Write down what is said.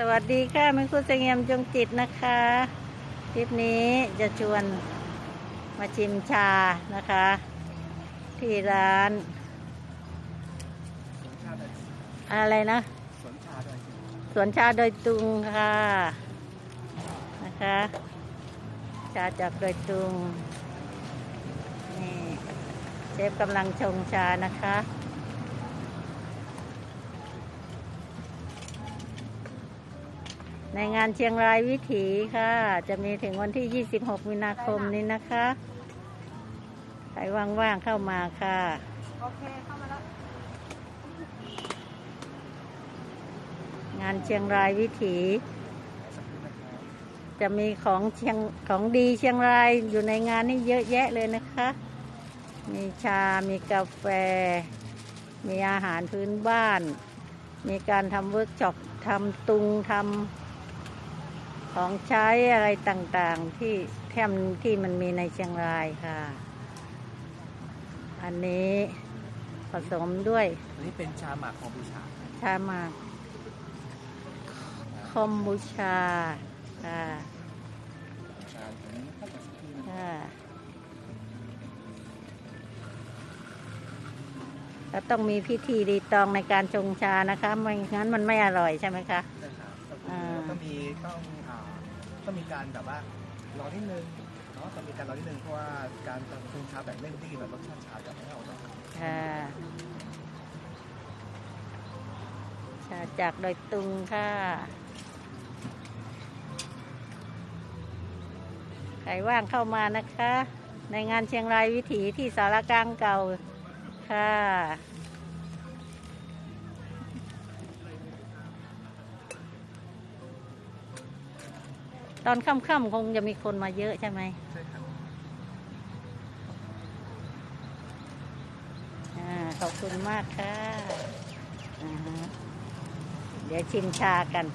สวัสดีค่ะแม่คุณเสงี่ยมจงจิตนะคะ คลิปนี้จะชวนมาชิมชานะคะ ที่ร้าน อะไรนะ สวนชาดอยสวนชาโดยตุงค่ะนะคะ ชาจากโดยตุงนี่เชฟกำลังชงชานะคะ ในงานเชียงรายวิถีค่ะ จะมีถึงวันที่ 26 มีนาคมนี้นะคะ ใครว่างๆเข้ามาค่ะ โอเค เข้ามาแล้ว งานเชียงรายวิถีสักครู่นะครับจะมีของเชียงของดีเชียงรายอยู่ในงานนี่เยอะแยะเลยนะคะ มีชา มีกาแฟ มีอาหารพื้นบ้าน มีการทำเวิร์กช็อปทำตุงทำ ของใช้อะไรต่างๆที่แทมที่มันมีในเชียงรายค่ะ อันนี้ผสมด้วยอันนี้เป็นชาหมักของบูชา ชาหมากคอมบูชาค่ะค่ะแล้วต้องมีพิธีรีตองในการชงชานะคะ ไม่งั้นมันไม่อร่อยใช่ไหมคะ อ่า แล้วก็มีต้องอ่าต้องมีการแบบว่ารอนิดนึงเนาะต้องมีการรอนิดนึงเพราะว่าการทำชงชาแบบเร่งรีบแบบรสชาติชาจะไม่เอาเนาะค่ะชาจากโดอยตุงค่ะ ใครว่างเข้ามานะคะ ในงานเชียงรายวิถีที่สารกลางเก่าค่ะ ตอนค่ำๆคงจะมีคนมาเยอะใช่ไหมใช่ครับอขอบคุณมากค่ะ เดี๋ยวชิมชากัน